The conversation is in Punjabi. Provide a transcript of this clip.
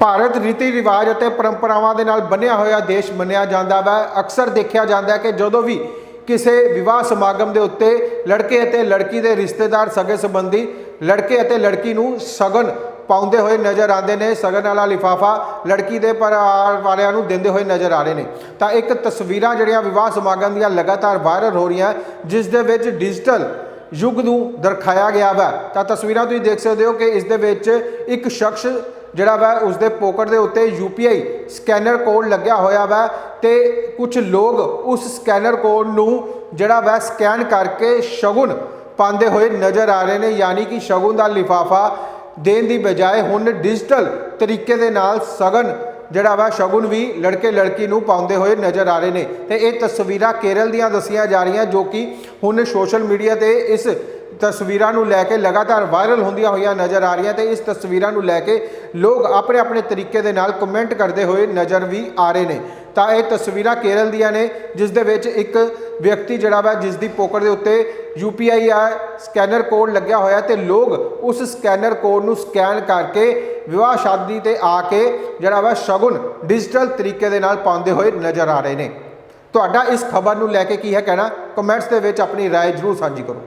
ਭਾਰਤ ਰੀਤੀ ਰਿਵਾਜ ਅਤੇ ਪਰੰਪਰਾਵਾਂ ਦੇ ਨਾਲ ਬੰਨਿਆ ਹੋਇਆ ਦੇਸ਼ ਮੰਨਿਆ ਜਾਂਦਾ ਹੈ ਅਕਸਰ ਦੇਖਿਆ ਜਾਂਦਾ ਹੈ ਕਿ ਜਦੋਂ ਵੀ ਕਿਸੇ ਵਿਵਾਹ ਸਮਾਗਮ ਦੇ ਉੱਤੇ ਲੜਕੇ ਅਤੇ ਲੜਕੀ ਦੇ ਰਿਸ਼ਤੇਦਾਰ ਸਗੇ ਸੰਬੰਧੀ ਲੜਕੇ ਅਤੇ ਲੜਕੀ ਨੂੰ ਸ਼ਗਨ ਪਾਉਂਦੇ ਹੋਏ ਨਜ਼ਰ ਆਉਂਦੇ ਨੇ, ਸ਼ਗਨ ਵਾਲਾ ਲਿਫਾਫਾ ਲੜਕੀ ਦੇ ਪਰਿਵਾਰ ਵਾਲਿਆਂ ਨੂੰ ਦਿੰਦੇ ਹੋਏ ਨਜ਼ਰ ਆ ਰਹੇ ਨੇ। ਤਾਂ ਇੱਕ ਤਸਵੀਰਾਂ ਜਿਹੜੀਆਂ ਵਿਵਾਹ ਸਮਾਗਮ ਦੀਆਂ ਲਗਾਤਾਰ ਵਾਇਰਲ ਹੋ ਰਹੀਆਂ, ਜਿਸ ਦੇ ਵਿੱਚ ਡਿਜੀਟਲ ਯੁੱਗ ਨੂੰ ਦਰਖਾਇਆ ਗਿਆ ਵਾ। ਤਾਂ ਤਸਵੀਰਾਂ ਤੁਸੀਂ ਦੇਖ ਸਕਦੇ ਹੋ ਕਿ ਇਸ ਦੇ ਵਿੱਚ ਇੱਕ ਸ਼ਖਸ ਜਿਹੜਾ ਵਾ ਉਸ ਦੇ ਪੋਕਟ ਦੇ ਉੱਤੇ UPI ਸਕੈਨਰ ਕੋਡ ਲੱਗਿਆ ਹੋਇਆ ਵਾ ਤੇ ਕੁਝ ਲੋਕ ਉਸ ਸਕੈਨਰ ਕੋਡ ਨੂੰ ਜਿਹੜਾ ਵਾ ਸਕੈਨ ਕਰਕੇ ਸ਼ਗੁਨ ਪਾਉਂਦੇ ਹੋਏ ਨਜ਼ਰ ਆ ਰਹੇ ਨੇ, ਯਾਨੀ ਕਿ ਸ਼ਗੁਨ ਦਾ ਲਿਫਾਫਾ ਦੇਣ ਦੀ ਬਜਾਏ ਹੁਣ ਡਿਜੀਟਲ ਤਰੀਕੇ ਦੇ ਨਾਲ ਸਗਨ ਜਿਹੜਾ ਵਾ, ਸ਼ਗੁਨ ਵੀ ਲੜਕੇ ਲੜਕੀ ਨੂੰ ਪਾਉਂਦੇ ਹੋਏ ਨਜ਼ਰ ਆ ਰਹੇ ਨੇ। ਤੇ ਇਹ ਤਸਵੀਰਾਂ ਕੇਰਲ ਦੀਆਂ ਦੱਸੀਆਂ ਜਾ ਰਹੀਆਂ ਜੋ ਕਿ ਹੁਣ ਸੋਸ਼ਲ ਮੀਡੀਆ ਤੇ ਇਸ ਤਸਵੀਰਾਂ ਨੂੰ ਲੈ ਕੇ ਲਗਾਤਾਰ ਵਾਇਰਲ ਹੁੰਦੀਆਂ ਹੋਈਆਂ ਨਜ਼ਰ ਆ ਰਹੀਆਂ ਤੇ ਇਸ ਤਸਵੀਰਾਂ ਨੂੰ ਲੈ ਕੇ ਲੋਕ ਆਪਣੇ ਆਪਣੇ ਤਰੀਕੇ ਦੇ ਨਾਲ ਕਮੈਂਟ ਕਰਦੇ ਹੋਏ ਨਜ਼ਰ ਵੀ ਆ ਰਹੇ ਨੇ ਤਾਂ ਇਹ ਤਸਵੀਰਾਂ ਕੇਰਲ ਦੀਆਂ ਨੇ ਜਿਸ ਦੇ ਵਿੱਚ ਇੱਕ ਵਿਅਕਤੀ ਜਿਹੜਾ ਵਾ ਜਿਸ ਦੀ ਪੋਕਟ ਦੇ ਉੱਤੇ UPI ਆ ਸਕੈਨਰ ਕੋਡ ਲੱਗਿਆ ਹੋਇਆ ਤੇ ਲੋਕ ਉਸ ਸਕੈਨਰ ਕੋਡ ਨੂੰ ਸਕੈਨ ਕਰਕੇ ਵਿਵਾਹ ਸ਼ਾਦੀ ਤੇ ਆ ਕੇ ਜਿਹੜਾ ਵਾ ਸ਼ਗੁਨ ਡਿਜੀਟਲ ਤਰੀਕੇ ਦੇ ਨਾਲ ਪਾਉਂਦੇ ਹੋਏ ਨਜ਼ਰ ਆ ਰਹੇ ਨੇ ਤੁਹਾਡਾ ਇਸ ਖਬਰ ਨੂੰ ਲੈ ਕੇ ਕੀ ਹੈ ਕਹਿਣਾ ਕਮੈਂਟਸ ਦੇ ਵਿੱਚ ਆਪਣੀ رائے ਜਰੂਰ ਸਾਂਝੀ ਕਰੋ